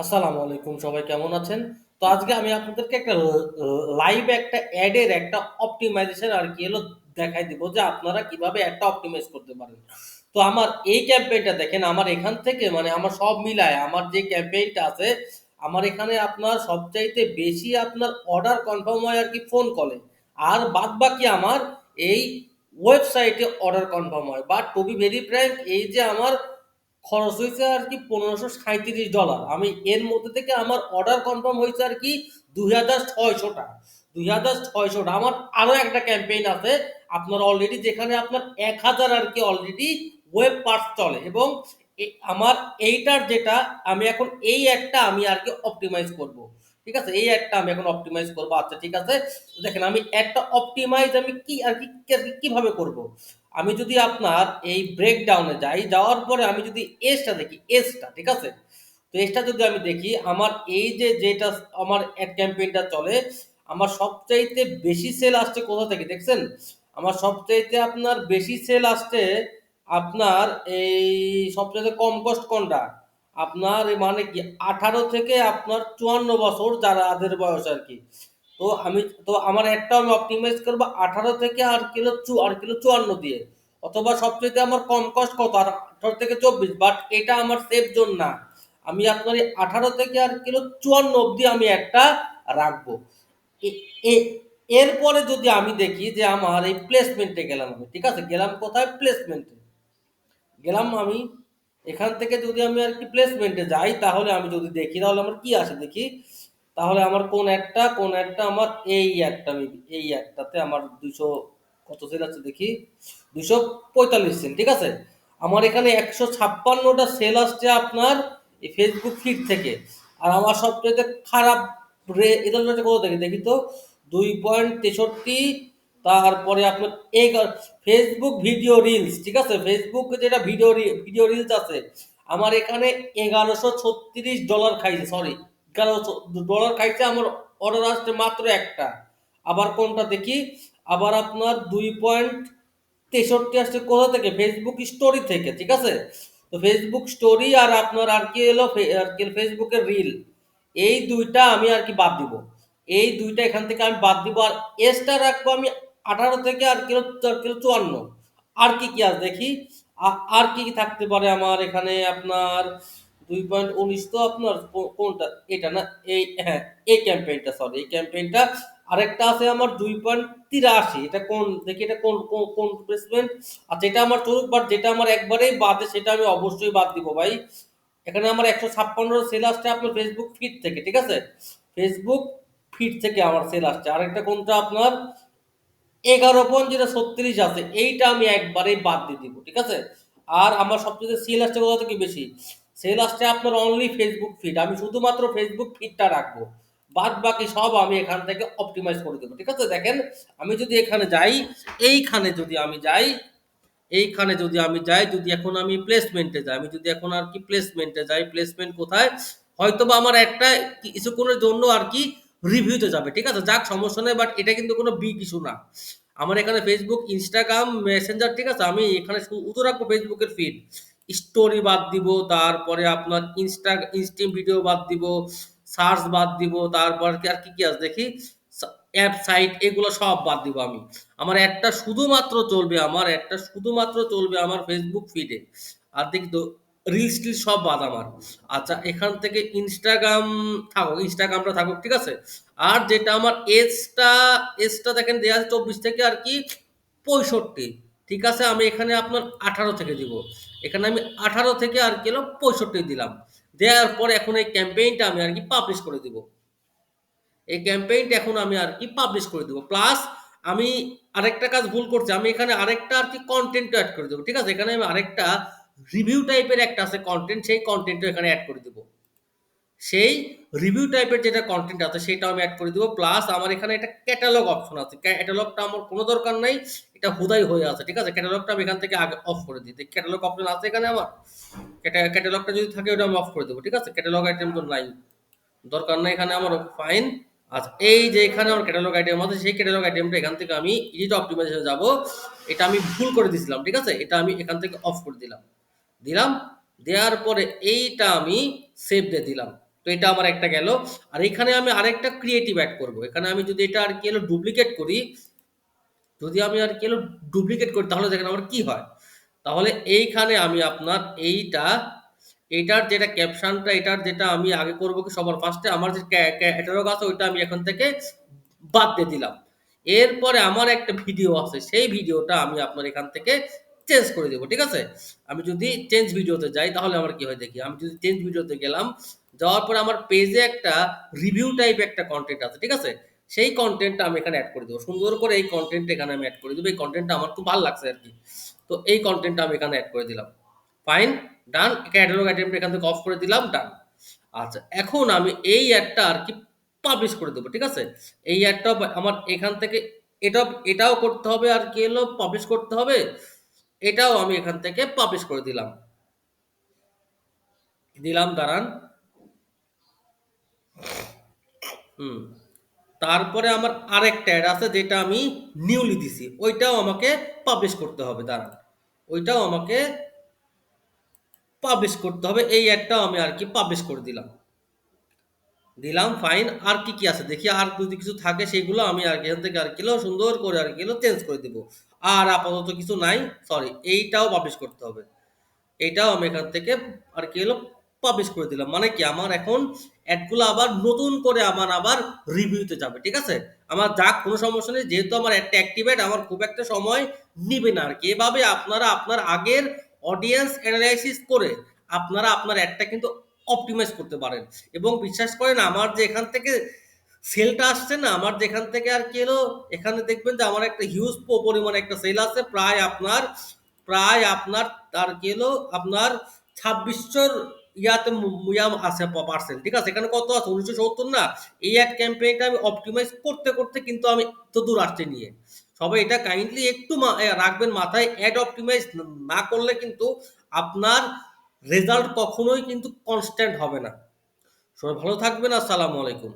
আসসালামু আলাইকুম সবাই কেমন আছেন? তো আজকে আমি আপনাদেরকে একটা লাইভ একটা অ্যাডের একটা অপটিমাইজেশন আর কি হলো দেখাই দিব যে আপনারা কীভাবে একটা অপটিমাইজ করতে পারেন। তো আমার এই ক্যাম্পেইনটা দেখেন আমার এখান থেকে মানে আমার সব মিলায় আমার যে ক্যাম্পেইনটা আছে, আমার এখানে আপনার সবচাইতে বেশি আপনার অর্ডার কনফার্ম হয় আর কি ফোন কলে। আর বাদবাকি আমার এই ওয়েবসাইটে অর্ডার কনফার্ম হয়। But to be very frank এই যে আমার খরচ হয়েছে আর কি $১৫৩৭ আমি এর মধ্যে থেকে আমার অর্ডার কনফার্ম হয়েছে আর কি ৳২৬০০ টা। ৳২৬০০ টা। আমার আরও একটা ক্যাম্পেইন আছে আপনার অলরেডি যেখানে আপনার ১০০০ আর কি অলরেডি ওয়েব পার্টস চলে এবং আমার এইটার যেটা আমি এখন এই একটা আমি আর কি অপটিমাইজ করব। ঠিক আছে? এই একটা আমি এখন অপটিমাইজ করব। আচ্ছা ঠিক আছে। দেখেন, আমি একটা অপটিমাইজ আমি কি আর কে, কীভাবে করব? আমি যদি আপনার এই ব্রেকডাউন যাই, যাওয়ার পরে আমি যদি এসটা দেখি, এসটা ঠিক আছে? তো এসটা যদি আমি দেখি আমার এই যে যেটা আমার অ্যাড ক্যাম্পেইনটা চলে, আমার সবচাইতে বেশি সেল আসছে কোথা থেকে দেখছেন? আমার সবচাইতে আপনার বেশি সেল আসছে আপনার এই সবচাইতে কম কস্ট কোনটা? আপনার মানে কি ১৮ থেকে আপনার ৫৪ বছর যাদের বয়স আর কি। তো আমি, তো আমার অ্যাডটাও আমি অপটিমাইজ করব আঠারো থেকে আর কিলো চু আর কিলো ৫৪ দিয়ে। অথবা সবচাইতে আমার কম কস্ট কত? আর ১৮ থেকে ২৪ বাট এটা আমার সেফ জোন না। আমি আপনার এই ১৮ থেকে আর কিলো ৫৪ অব্দি আমি একটা রাখব। এরপরে যদি আমি দেখি যে আমার এই প্লেসমেন্টে গেলাম আমি। ঠিক আছে? গেলাম কোথায়? প্লেসমেন্টে। গেলাম আমি, এখান থেকে যদি আমি আর কি প্লেসমেন্টে যাই, তাহলে আমি যদি দেখি, তাহলে আমার কি আসে দেখি। তাহলে আমার কোন অ্যাডটা, কোন অ্যাডটা আমার এই মেবি এই অ্যাডটাতে আমার ২০০ কত সেল আছে দেখি ২৪৫ সেল ঠিক আছে? আমার এখানে একশো ছাপ্পান্নটা সেল আসছে আপনার এই ফেসবুক ফিড থেকে। আর আমার সবচাইতে খারাপ রে রেজাল্ট হচ্ছে কোথা থেকে দেখি তো ২.৬৩ তারপরে আপনার এগা ফেসবুক ভিডিও রিলস ঠিক আছে? এ যেটা ভিডিও ভিডিও রিলস আছে আমার এখানে $১১৩৬ খাইছে সরি ১১০০ ডলার খাইছে আমার অর্ডার আসছে মাত্র একটা। আবার কোনটা দেখি, আবার আপনার ২.৬৩ আসছে কোথা থেকে? ফেসবুক স্টোরি থেকে ঠিক আছে? তো ফেসবুক স্টোরি আর আপনার আর কি এলো আর কি এর রিল। এই দুইটা আমি আর কি বাদ দিব। এই দুইটা এখান থেকে আমি বাদ দিব। আর এসটা রাখব আমি ১৮ থেকে আর কিলো কিলো ৫৪ আর কি, কি আছে দেখি। আর কি, কি থাকতে পারে আমার এখানে আপনার ২.১৯ তো আপনার কোনটা? এটা না এই হ্যাঁ, এই ক্যাম্পেইনটা সরি এই ক্যাম্পেইনটা। আরেকটা আছে আমার ২.৮৩ এটা কোন দেখি এটা কোন কোন কোন প্লেসমেন্ট? আচ্ছা এটা আমার চলুক বাট যেটা আমার একবারেই বাদে সেটা আমি অবশ্যই বাদ দিব ভাই। এখানে আমার ১৫৬ সেল আসছে আপনার Facebook ফিড থেকে ঠিক আছে? Facebook ফিড থেকে আমার সেল আসছে। আরেকটা কোনটা আপনার ১১.৩৬ আছে। এইটা আমি একবারেই বাদ দিয়ে দিব। ঠিক আছে? আর আমার সবচাইতে সেল আসছে কোথা থেকে বেশি? সেল আসছে আপনার অনলি ফেসবুক ফিড। আমি শুধুমাত্র ফেসবুক ফিডটা রাখব। বাদ বাকি সব আমি এখান থেকে অপটিমাইজ করে দেবো ঠিক আছে? দেখেন আমি যদি এখানে যাই, এইখানে যদি আমি যাই, এইখানে যদি আমি যাই, যদি এখন আমি প্লেসমেন্টে যাই, আমি যদি এখন আর কি প্লেসমেন্টে যাই, প্লেসমেন্ট কোথায়? হয়তো বা আমার একটা কিছুক্ষণের জন্য আর কি রিভিউতে যাবে। ঠিক আছে? যাক সমস্যা নেই বাট এটা কিন্তু কোনো বিগ ইস্যু না। আমার এখানে ফেসবুক ইনস্টাগ্রাম মেসেঞ্জার ঠিক আছে? আমি এখানে শুধু রাখব ফেসবুকের ফিড। স্টোরি বাদ দিব, তারপরে আপনার ইনস্টা ইনস্টিম ভিডিও বাদ দিব, সার্চ বাদ দিব, তারপর আর কি, কি আছে দেখি। অ্যাপ সাইট এগুলো সব বাদ দিব আমি। আমার একটা শুধুমাত্র চলবে আমার একটা শুধুমাত্র চলবে আমার ফেসবুক ফিডে। আর দেখি তো রিলস টিলস সব বাদ আমার। আচ্ছা এখান থেকে ইনস্টাগ্রাম থাকুক, ইনস্টাগ্রামটা থাকুক ঠিক আছে? আর যেটা আমার এজটা, এজটা দেখেন দেওয়া আছে ২৪ থেকে আর কি ৬৫ ঠিক আছে? আমি এখানে আপনার ১৮ থেকে দিব। এখানে আমি ১৮ থেকে আর কি হলো ৬৫ দিলাম। দেওয়ার পরে এখন এই ক্যাম্পেইনটা আমি আর কি পাবলিশ করে দিব। এই ক্যাম্পেইনটা এখন আমি আর কি পাবলিশ করে দিব। প্লাস আমি আরেকটা কাজ ভুল করছি। আমি এখানে আরেকটা আর কি কনটেন্ট অ্যাড করে দেবো ঠিক আছে? এখানে আমি আরেকটা রিভিউ টাইপের একটা আছে কন্টেন্ট সেই কনটেন্টও এখানে অ্যাড করে দিব। সেই রিভিউ টাইপের যেটা কনটেন্ট আছে সেটাও আমি অ্যাড করে দিব। প্লাস আমার এখানে একটা ক্যাটালগ অপশন আছে। ক্যাটালগটা আমার কোনো দরকার নাই। এটা হুদাই হয়ে আছে। ঠিক আছে? ক্যাটালগটা আমি এখান থেকে আগে অফ করে দিই। ক্যাটালগ অপশন আছে এখানে আমার? ক্যাটালগটা যদি থাকে ওটা আমি অফ করে দেব। ঠিক আছে? ক্যাটালগ আইটেম তো নাই। দরকার নাই এখানে আমার ফাইন। আচ্ছা এই যে এখানে আমার ক্যাটালগ আইটেম আছে, সেই ক্যাটালগ আইটেমটা এখান থেকে আমি এডিট অপটিমাইজেশন যাব। এটা আমি ভুল করে দিয়েছিলাম। ঠিক আছে? এটা আমি এখান থেকে অফ করে দিলাম। দিলাম। দেওয়ার পরে এইটা আমি সেভ দিয়ে দিলাম। এটা আমার একটা গেল। আর এখানে আমি আরেকটা ক্রিয়েটিভ অ্যাড করব। এখানে আমি যদি এটা আর কি হলো ডুপ্লিকেট করি, যদি আমি আর কি হলো ডুপ্লিকেট করি, তাহলে দেখেন আমার কি হয়? তাহলে এইখানে আমি আপনার এইটা এইটার যেটা ক্যাপশনটা এটার যেটা আমি আগে করব কি সবার ফার্স্টে আমার যে ক্যাটালগ আছে, ওইটা আমি এখান থেকে বাদ দিয়ে দিলাম। এরপরে আমার একটা ভিডিও আছে, সেই ভিডিওটা আমি আপনার এখান থেকে চেঞ্জ করে দেবো, ঠিক আছে? আমি যদি চেঞ্জ ভিডিওতে যাই, তাহলে আমার কি হয় দেখি? আমি যদি চেঞ্জ ভিডিওতে গেলাম যাওয়ার পরে আমার পেজে একটা রিভিউ টাইপ একটা কন্টেন্ট আছে, ঠিক আছে? সেই কন্টেন্টটা আমি এখানে অ্যাড করে দেবো। সুন্দর করে এই কন্টেন্ট এখানে আমি অ্যাড করে দেবো। এই কন্টেন্টটা আমার খুব ভালো লাগছে আর কি। তো এই কন্টেন্টটা আমি এখানে অ্যাড করে দিলাম। ফাইন ডান ক্যাটালগ অ্যাটেম্প এখান থেকে অফ করে দিলাম ডান আচ্ছা এখন আমি এই অ্যাডটা আর কি পাবলিশ করে দেবো, ঠিক আছে? এই অ্যাডটা আমার এখান থেকে এটা এটাও করতে হবে আর কি এলো পাবলিশ করতে হবে। এটাও আমি এখান থেকে পাবলিশ করে দিলাম। দিলাম, দাঁড়ান। হুম। তারপরে আমার আরেকটা অ্যাড আছে যেটা আমি নিউলি দিছি। ওইটাও আমাকে পাবলিশ করতে হবে, দাঁড়ান। ওইটাও আমাকে পাবলিশ করতে হবে। এই অ্যাডটাও আমি আর কি পাবলিশ করে দিলাম। দিলাম ফাইন আর কি কি আছে? দেখি আর যদি কিছু থাকে সেগুলো আমি আর এখান থেকে আর কিলো সুন্দর করে আর কিলো চেঞ্জ করে দিব। আর আপাতত কিছু নাই সরি এইটাও পাবলিশ করতে হবে। এইটাও আমি এখান থেকে আর কি হলো পাবলিশ করে দিলাম। মানে কি? আমার এখন অ্যাডগুলো আবার নতুন করে আমার আবার রিভিউতে যাবে, ঠিক আছে? আমার যাক, কোনো সমস্যা নেই, যেহেতু আমার অ্যাডটা অ্যাক্টিভেট আমার খুব একটা সময় নিবে না আর কি। এভাবে আপনারা আপনার আগের অডিয়েন্স অ্যানালাইসিস করে আপনারা আপনার অ্যাডটা কিন্তু অপটিমাইজ করতে পারেন। এবং বিশ্বাস করেন, আমার যে এখান থেকে সেলটা আসছে না, আমার যেখান থেকে আর কি এলো, এখানে দেখবেন যে আমার একটা হিউজ পরিমাণে একটা সেল আছে, প্রায় আপনার প্রায় আপনার তার কি এলো, আপনার ছাব্বিশশোর ইয়াতে মুয়াম আছে পার্সেল ঠিক আছে? এখানে কত আছে? উনিশশো সত্তর না? এই এক ক্যাম্পেইনটা আমি অপটিমাইজ করতে করতে কিন্তু আমি তো দূর আসতে নিয়ে। সবাই এটা কাইন্ডলি একটু রাখবেন মাথায় অ্যাড অপটিমাইজ না করলে কিন্তু আপনার রেজাল্ট কখনোই কিন্তু কনস্ট্যান্ট হবে না। সবাই ভালো থাকবেন, আসসালামু আলাইকুম।